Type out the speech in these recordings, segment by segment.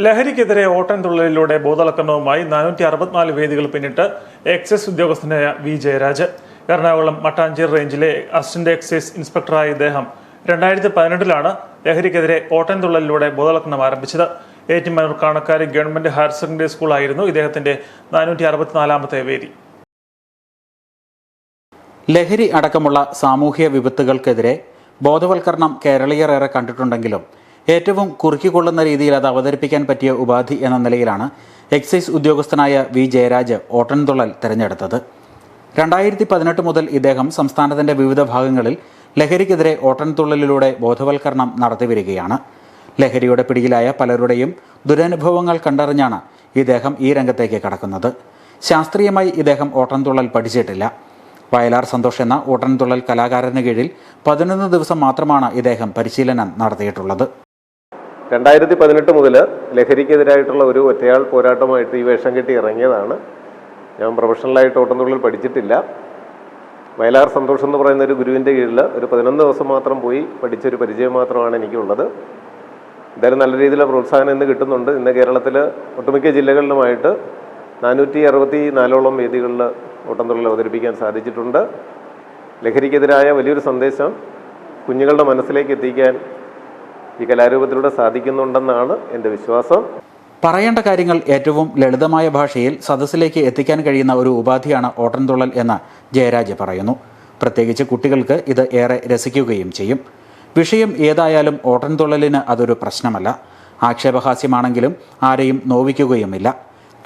ലഹരിക്കെതിരെ ഓട്ടൻതുള്ളലിലൂടെ ബോധവൽക്കരണവുമായി നാനൂറ്റി അറുപത്തിനാല് വേദികൾ പിന്നിട്ട് എക്സൈസ് ഉദ്യോഗസ്ഥനായ വി ജയരാജ്. എറണാകുളം മട്ടാഞ്ചേരി റേഞ്ചിലെ അസിസ്റ്റന്റ് എക്സൈസ് ഇൻസ്പെക്ടറായ ഇദ്ദേഹം രണ്ടായിരത്തി പതിനെട്ടിലാണ് ലഹരിക്കെതിരെ ഓട്ടൻതുള്ളലിലൂടെ ബോധവൽക്കരണം ആരംഭിച്ചത്. Ettumanoor Kanakkari government higher secondary സ്കൂളായിരുന്നു ഇദ്ദേഹത്തിന്റെ നാനൂറ്റി അറുപത്തിനാലാമത്തെ വേദി. ലഹരി അടക്കമുള്ള സാമൂഹ്യ വിപത്തുകൾക്കെതിരെ ബോധവൽക്കരണം കേരളീയർ ഏറെ കണ്ടിട്ടുണ്ടെങ്കിലും ഏറ്റവും കുറുക്കിക്കൊള്ളുന്ന രീതിയിൽ അത് അവതരിപ്പിക്കാൻ പറ്റിയ ഉപാധി എന്ന നിലയിലാണ് എക്സൈസ് ഉദ്യോഗസ്ഥനായ വി ജയരാജ് ഓട്ടൻതുള്ളൽ തിരഞ്ഞെടുത്തത്. രണ്ടായിരത്തി പതിനെട്ട് മുതൽ ഇദ്ദേഹം സംസ്ഥാനത്തിന്റെ വിവിധ ഭാഗങ്ങളിൽ ലഹരിക്കെതിരെ ഓട്ടൻതുള്ളലിലൂടെ ബോധവൽക്കരണം നടത്തിവരികയാണ് ലഹരിയുടെ പിടിയിലായ പലരുടെയും ദുരനുഭവങ്ങൾ കണ്ടറിഞ്ഞാണ് ഇദ്ദേഹം ഈ രംഗത്തേക്ക് കടക്കുന്നത്. ശാസ്ത്രീയമായി ഇദ്ദേഹം ഓട്ടൻതുള്ളൽ പഠിച്ചിട്ടില്ല. വയലാർ സന്തോഷ് എന്ന ഓട്ടൻതുള്ളൽ കലാകാരന് കീഴിൽ പതിനൊന്ന് ദിവസം മാത്രമാണ് ഇദ്ദേഹം പരിശീലനം നടത്തിയിട്ടുള്ളത്. രണ്ടായിരത്തി പതിനെട്ട് മുതൽ ലഹരിക്കെതിരായിട്ടുള്ള ഒരു ഒറ്റയാൾ പോരാട്ടമായിട്ട് ഈ വേഷം കെട്ടി ഇറങ്ങിയതാണ്. ഞാൻ പ്രൊഫഷണലായിട്ട് ഓട്ടംതുള്ളിൽ പഠിച്ചിട്ടില്ല. വയലാർ സന്തോഷം എന്ന് പറയുന്ന ഒരു ഗുരുവിന്റെ കീഴിൽ ഒരു പതിനൊന്ന് ദിവസം മാത്രം പോയി പഠിച്ചൊരു പരിചയം മാത്രമാണ് എനിക്കുള്ളത്. എന്തായാലും നല്ല രീതിയിലുള്ള പ്രോത്സാഹനം ഇന്ന് കിട്ടുന്നുണ്ട്. ഇന്ന് കേരളത്തിൽ ഒട്ടുമിക്ക ജില്ലകളിലുമായിട്ട് നാനൂറ്റി അറുപത്തി നാലോളം വേദികളിൽ ഓട്ടംതുള്ളൽ അവതരിപ്പിക്കാൻ സാധിച്ചിട്ടുണ്ട്. ലഹരിക്കെതിരായ വലിയൊരു സന്ദേശം കുഞ്ഞുങ്ങളുടെ മനസ്സിലേക്ക് എത്തിക്കാൻ ഈ കലാരൂപത്തിലൂടെ സാധിക്കുന്നുണ്ടെന്നാണ് എന്റെ വിശ്വാസം. പറയേണ്ട കാര്യങ്ങൾ ഏറ്റവും ലളിതമായ ഭാഷയിൽ സദസ്സിലേക്ക് എത്തിക്കാൻ കഴിയുന്ന ഒരു ഉപാധിയാണ് ഓട്ടൻതുള്ളൽ എന്ന് ജയരാജ് പറയുന്നു. പ്രത്യേകിച്ച് കുട്ടികൾക്ക് ഇത് ഏറെ രസിക്കുകയും ചെയ്യും. വിഷയം ഏതായാലും ഓട്ടൻതുള്ളലിന് അതൊരു പ്രശ്നമല്ല. ആക്ഷേപഹാസ്യമാണെങ്കിലും ആരെയും നോവിക്കുകയുമില്ല.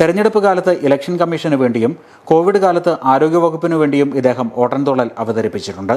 തെരഞ്ഞെടുപ്പ് കാലത്ത് ഇലക്ഷൻ കമ്മീഷന് വേണ്ടിയും കോവിഡ് കാലത്ത് ആരോഗ്യവകുപ്പിനു വേണ്ടിയും ഇദ്ദേഹം ഓട്ടൻതുള്ളൽ അവതരിപ്പിച്ചിട്ടുണ്ട്.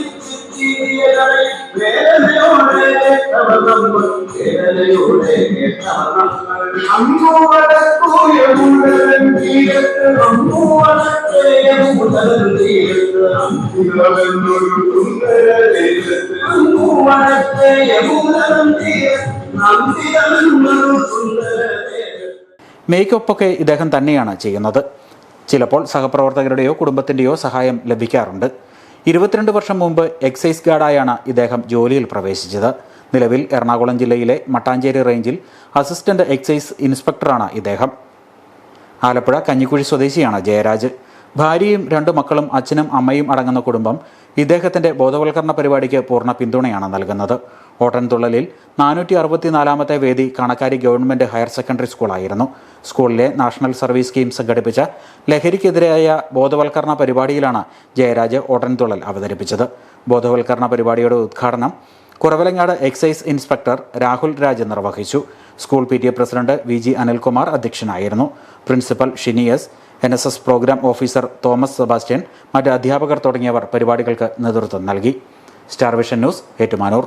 വേദനയോടെ മേക്കപ്പ് ഒക്കെ ഇദ്ദേഹം തന്നെയാണ് ചെയ്യുന്നത്. ചിലപ്പോൾ സഹപ്രവർത്തകരുടെയോ കുടുംബത്തിന്റെയോ സഹായം ലഭിക്കാറുണ്ട്. ഇരുപത്തിരണ്ട് വർഷം മുമ്പ് എക്സൈസ് ഗാർഡായാണ് ഇദ്ദേഹം ജോലിയിൽ പ്രവേശിച്ചത്. നിലവിൽ എറണാകുളം ജില്ലയിലെ മട്ടാഞ്ചേരി റേഞ്ചിൽ അസിസ്റ്റന്റ് എക്സൈസ് ഇൻസ്പെക്ടറാണ് ഇദ്ദേഹം. ആലപ്പുഴ കഞ്ഞിക്കുഴി സ്വദേശിയാണ് ജയരാജ്. ഭാര്യയും രണ്ട് മക്കളും അച്ഛനും അമ്മയും അടങ്ങുന്ന കുടുംബം ഇദ്ദേഹത്തിന്റെ ബോധവൽക്കരണ പരിപാടിക്ക് പൂർണ പിന്തുണയാണ് നൽകുന്നത്. ഓട്ടൻതുള്ളലിൽ നാനൂറ്റി അറുപത്തിനാലാമത്തെ വേദി കണക്കാരി ഗവൺമെന്റ് ഹയർ സെക്കൻഡറി സ്കൂളായിരുന്നു. സ്കൂളിലെ നാഷണൽ സർവീസ് സ്കീം സംഘടിപ്പിച്ച ലഹരിക്കെതിരായ ബോധവൽക്കരണ പരിപാടിയിലാണ് ജയരാജ് ഓട്ടൻതുള്ളൽ അവതരിപ്പിച്ചത്. ബോധവൽക്കരണ പരിപാടിയുടെ ഉദ്ഘാടനം കുറവലങ്ങാട് എക്സൈസ് ഇൻസ്പെക്ടർ രാഹുൽ രാജ് നിർവഹിച്ചു. School P president V G Anilkumar അധ്യക്ഷനായിരുന്നു. Principal ഷിനിയസ് N S S program officer Thomas Sebastian മറ്റ് അധ്യാപകർ തുടങ്ങിയവർ പരിപാടികൾക്ക് നേതൃത്വം നൽകി. Star vision news Ettumanoor.